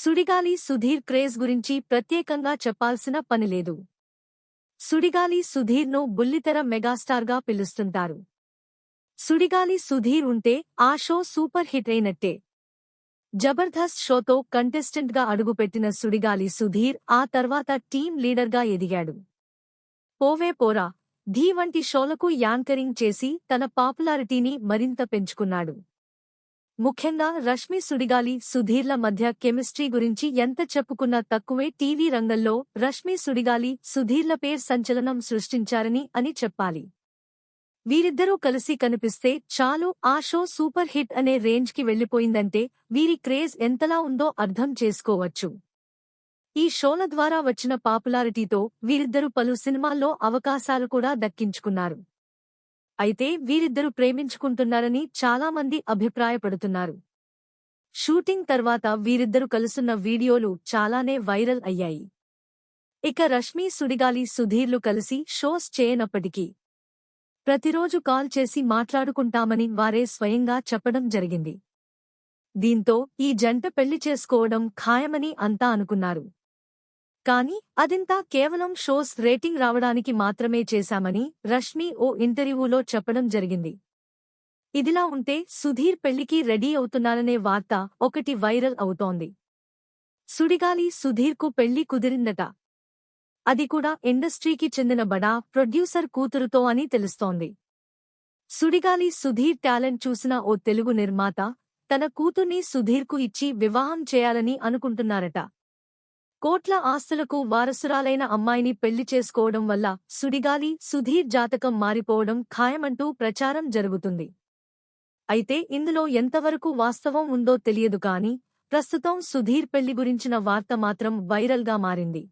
Sudigali Sudheer craze గురించి ప్రత్యేకంగా చెప్పాల్సిన పనిలేదు సుడిగాలి సుధీర్ను బుల్లితెర మెగాస్టార్గా పిలుస్తుంటారు. సుడిగాలి సుధీర్ ఉంటే ఆ షో సూపర్ హిట్ అయినట్టే. జబర్దస్త్ షోతో కంటెస్టెంట్గా అడుగుపెట్టిన సుడిగాలి సుధీర్ ఆ తర్వాత టీం లీడర్గా ఎదిగాడు. పోవే పోరా ధీ వంటి షోలకు యాంకరింగ్ చేసి తన పాపులారిటీని మరింత పెంచుకున్నాడు. ముఖ్యంగా రష్మి సుడిగాలి సుధీర్ల మధ్య కెమిస్ట్రీ గురించి ఎంత చెప్పుకున్నా తక్కువే టీవీ రంగంలో రష్మి సుడిగాలి సుధీర్ల పేర్ సంచలనం సృష్టించారని అని చెప్పాలి. వీరిద్దరూ కలిసి కనిపిస్తే చాలు ఆ షో సూపర్ హిట్ అనే రేంజ్కి వెళ్ళిపోయిందంటే వీరి క్రేజ్ ఎంతలా ఉందో అర్థం చేసుకోవచ్చు. ఈ షోల ద్వారా వచ్చిన పాపులారిటీతో వీరిద్దరూ పలు సినిమాల్లో అవకాశాలు కూడా దక్కించుకున్నారు. అయితే వీరిద్దరు ప్రేమించుకుంటున్నారని చాలామంది అభిప్రాయపడుతున్నారు. షూటింగ్ తర్వాత వీరిద్దరు కలుసున్న వీడియోలు చాలానే వైరల్ అయ్యాయి. ఇక రష్మీ సుడిగాలి సుధీర్లు కలిసి షోస్ చేయనప్పటికీ ప్రతిరోజు కాల్ చేసి మాట్లాడుకుంటామని వారే స్వయంగా చెప్పడం జరిగింది. దీంతో ఈ జంట పెళ్ళి చేసుకోవడం ఖాయమని అంతా అనుకున్నారు. కానీ అదింతా కేవలం షోస్ రేటింగ్ రావడానికి మాత్రమే చేశామని రష్మి ఓ ఇంటర్వ్యూలో చెప్పడం జరిగింది. ఇదిలా ఉంటే సుధీర్ పెళ్ళికి రెడీ అవుతున్నారనే వార్త ఒకటి వైరల్ అవుతోంది. సుడిగాలి సుధీర్కు పెళ్ళి కుదిరిందట. అది కూడా ఇండస్ట్రీకి చెందిన బడా ప్రొడ్యూసర్ కూతురుతో అని తెలుస్తోంది. సుడిగాలి సుధీర్ టాలెంట్ చూసిన ఓ తెలుగు నిర్మాత తన కూతుర్ని సుధీర్కు ఇచ్చి వివాహం చేయాలని అనుకుంటున్నారట. కోట్ల ఆస్తులకు వారసురాలైన అమ్మాయిని పెళ్ళి చేసుకోవడం వల్ల సుడిగాలి సుధీర్ జాతకం మారిపోవడం ఖాయమంటూ ప్రచారం జరుగుతుంది. అయితే ఇందులో ఎంతవరకు వాస్తవం ఉందో తెలియదు కాని ప్రస్తుతం సుధీర్ పెళ్ళి గురించిన వార్త మాత్రం వైరల్గా మారింది.